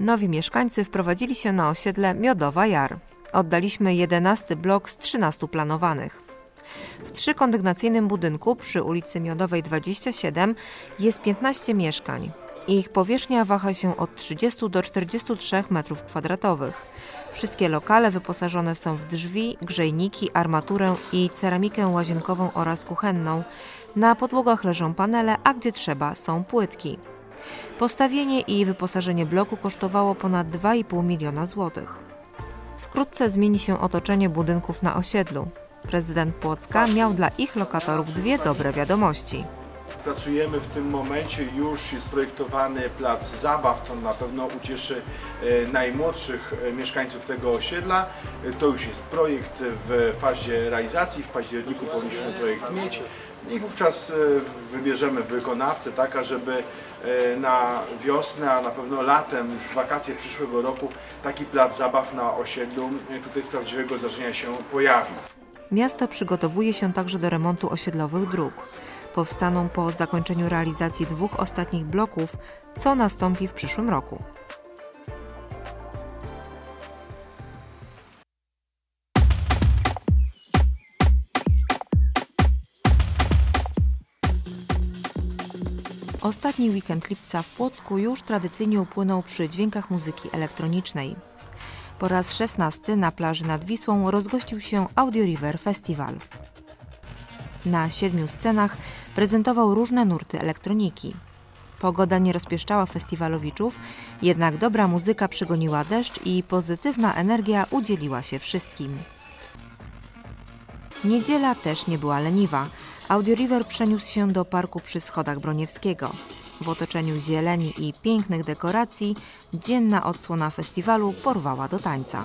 Nowi mieszkańcy wprowadzili się na osiedle Miodowa Jar. Oddaliśmy 11 blok z 13 planowanych. W trzykondygnacyjnym budynku przy ulicy Miodowej 27 jest 15 mieszkań. Ich powierzchnia waha się od 30 do 43 m2. Wszystkie lokale wyposażone są w drzwi, grzejniki, armaturę i ceramikę łazienkową oraz kuchenną. Na podłogach leżą panele, a gdzie trzeba są płytki. Postawienie i wyposażenie bloku kosztowało ponad 2,5 miliona złotych. Wkrótce zmieni się otoczenie budynków na osiedlu. Prezydent Płocka miał dla ich lokatorów dwie dobre wiadomości. Pracujemy w tym momencie, już jest projektowany plac zabaw, to na pewno ucieszy e, najmłodszych e, mieszkańców tego osiedla. E, To już jest projekt w fazie realizacji, w październiku powinniśmy projekt mieć i wówczas wybierzemy wykonawcę, tak, ażeby e, na wiosnę, a na pewno latem, już wakacje przyszłego roku, taki plac zabaw na osiedlu tutaj z prawdziwego zdarzenia się pojawi. Miasto przygotowuje się także do remontu osiedlowych dróg. Powstaną po zakończeniu realizacji dwóch ostatnich bloków, co nastąpi w przyszłym roku. Ostatni weekend lipca w Płocku już tradycyjnie upłynął przy dźwiękach muzyki elektronicznej. Po raz szesnasty na plaży nad Wisłą rozgościł się Audio River Festival. Na siedmiu scenach prezentował różne nurty elektroniki. Pogoda nie rozpieszczała festiwalowiczów, jednak dobra muzyka przygoniła deszcz i pozytywna energia udzieliła się wszystkim. Niedziela też nie była leniwa. Audio River przeniósł się do parku przy schodach Broniewskiego. W otoczeniu zieleni i pięknych dekoracji dzienna odsłona festiwalu porwała do tańca.